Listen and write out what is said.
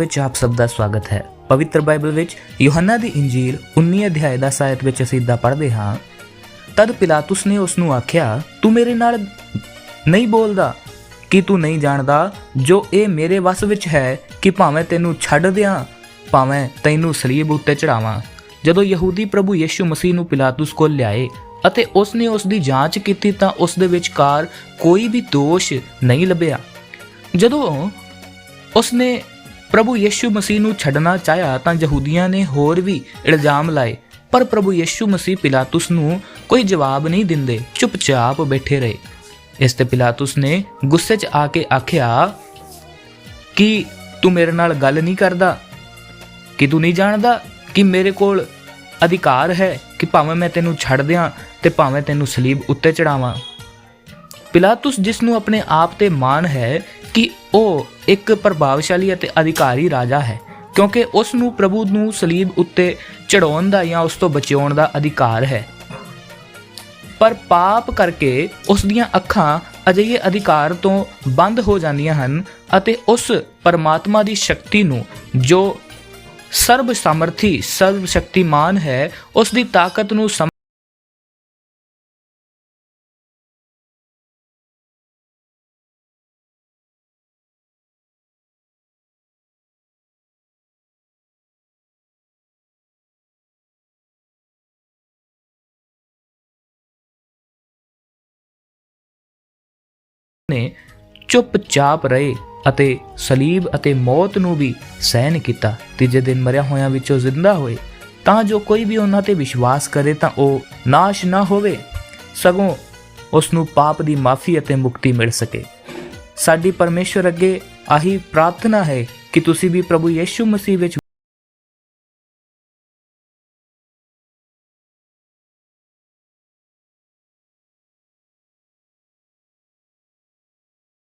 ਵਿੱਚ ਆਪ ਸਭ ਦਾ ਸਵਾਗਤ ਹੈ। ਪਵਿੱਤਰ ਬਾਈਬਲ ਵਿੱਚ ਯੋਹੰਨਾ ਦੀ ਇੰਜੀਲ 19 ਅਧਿਆਇ ਦਾ ਸਾਇਤ ਵਿੱਚ ਅਸੀਂ ਇਦਾਂ ਪੜ੍ਹਦੇ ਹਾਂ, ਤਦ ਪਿਲਾਤੁਸ ਨੇ ਉਸ ਨੂੰ ਆਖਿਆ, ਤੂੰ ਮੇਰੇ ਨਾਲ ਨਹੀਂ ਬੋਲਦਾ, ਕਿ ਤੂੰ ਨਹੀਂ ਜਾਣਦਾ ਜੋ ਇਹ ਮੇਰੇ ਵੱਸ ਵਿੱਚ ਹੈ, ਕਿ ਭਾਵੇਂ ਤੈਨੂੰ ਛੱਡ ਦਿਆਂ, ਭਾਵੇਂ ਤੈਨੂੰ ਸਲੀਬ ਉੱਤੇ ਚੜਾਵਾਂ ਜਦੋਂ ਯਹੂਦੀ ਪ੍ਰਭੂ ਯੀਸ਼ੂ ਮਸੀਹ ਨੂੰ ਪਿਲਾਤੁਸ ਕੋਲ ਲਿਆਏ ਅਤੇ ਉਸ ਨੇ ਉਸ ਦੀ ਜਾਂਚ ਕੀਤੀ ਤਾਂ ਉਸ ਦੇ ਵਿਚਕਾਰ ਕੋਈ ਵੀ ਦੋਸ਼ ਨਹੀਂ ਲੱਭਿਆ। ਜਦੋਂ ਉਸਨੇ ਪ੍ਰਭੂ ਯੀਸ਼ੂ ਮਸੀਹ ਨੂੰ ਛੱਡਣਾ ਚਾਹਿਆ ਤਾਂ ਯਹੂਦੀਆਂ ਨੇ ਹੋਰ ਵੀ ਇਲਜ਼ਾਮ ਲਾਏ। ਪਰ ਪ੍ਰਭੂ ਯੀਸ਼ੂ ਮਸੀਹ ਪਿਲਾਤੁਸ ਨੂੰ ਕੋਈ ਜਵਾਬ ਨਹੀਂ ਦਿੰਦੇ, ਚੁੱਪਚਾਪ ਬੈਠੇ ਰਹੇ। ਇਸ ਤੇ ਪਿਲਾਤੁਸ ਨੇ ਗੁੱਸੇ 'ਚ ਆ ਕੇ ਆਖਿਆ, ਕਿ ਤੂੰ ਮੇਰੇ ਨਾਲ ਗੱਲ ਨਹੀਂ ਕਰਦਾ? ਕਿ ਤੂੰ ਨਹੀਂ ਜਾਣਦਾ ਕਿ ਮੇਰੇ ਕੋਲ ਅਧਿਕਾਰ ਹੈ ਕਿ ਭਾਵੇਂ ਮੈਂ ਤੈਨੂੰ ਛੱਡ ਦਿਆਂ ਤੇ ਭਾਵੇਂ ਤੈਨੂੰ ਸਲੀਬ ਉੱਤੇ ਚੜਾਵਾਂ? ਪਿਲਾਤੁਸ ਜਿਸ ਨੂੰ ਆਪਣੇ ਆਪ ਤੇ ਮਾਣ ਹੈ ਕਿ ਉਹ ਇੱਕ ਪ੍ਰਭਾਵਸ਼ਾਲੀ ਅਤੇ ਅਧਿਕਾਰੀ ਰਾਜਾ ਹੈ, ਕਿਉਂਕਿ ਉਸ ਨੂੰ ਪ੍ਰਭੂ ਨੂੰ ਸਲੀਬ ਉੱਤੇ ਚੜਾਉਣ ਦਾ ਜਾਂ ਉਸ ਤੋਂ ਬਚਾਉਣ ਦਾ ਅਧਿਕਾਰ ਹੈ। ਪਰ ਪਾਪ ਕਰਕੇ ਉਸ ਦੀਆਂ ਅੱਖਾਂ ਅਜਿਹੇ ਅਧਿਕਾਰ ਤੋਂ ਬੰਦ ਹੋ ਜਾਂਦੀਆਂ ਹਨ ਅਤੇ ਉਸ ਪਰਮਾਤਮਾ ਦੀ ਸ਼ਕਤੀ ਨੂੰ ਜੋ ਸਰਬ ਸਮਰਥੀ ਸਰਬ ਸ਼ਕਤੀਮਾਨ ਹੈ, ਉਸ ਦੀ ਤਾਕਤ ਨੂੰ ਨੇ ਚੁੱਪਚਾਪ ਰਹੇ ਅਤੇ ਸਲੀਬ ਅਤੇ ਮੌਤ ਨੂੰ ਵੀ ਸਹਿਨ ਕੀਤਾ। ਤੀਜੇ ਦਿਨ ਮਰਿਆ ਹੋਇਆਂ ਵਿੱਚੋਂ ਜ਼ਿੰਦਾ ਹੋਏ। ਤਾਂ ਜੋ ਕੋਈ ਵੀ ਉਹਨਾਂ ਤੇ ਵਿਸ਼ਵਾਸ ਕਰੇ ਤਾਂ ਉਹ ਨਾਸ਼ ਨਾ ਹੋਵੇ। ਸਗੋਂ ਉਸ ਨੂੰ ਪਾਪ ਦੀ ਮਾਫੀ ਅਤੇ ਮੁਕਤੀ ਮਿਲ ਸਕੇ। ਸਾਡੀ ਪਰਮੇਸ਼ਵਰ ਅੱਗੇ ਆਹੀ ਪ੍ਰਾਰਥਨਾ ਹੈ ਕਿ ਤੁਸੀਂ ਵੀ ਪ੍ਰਭੂ ਯੀਸ਼ੂ ਮਸੀਹ ਵਿੱਚ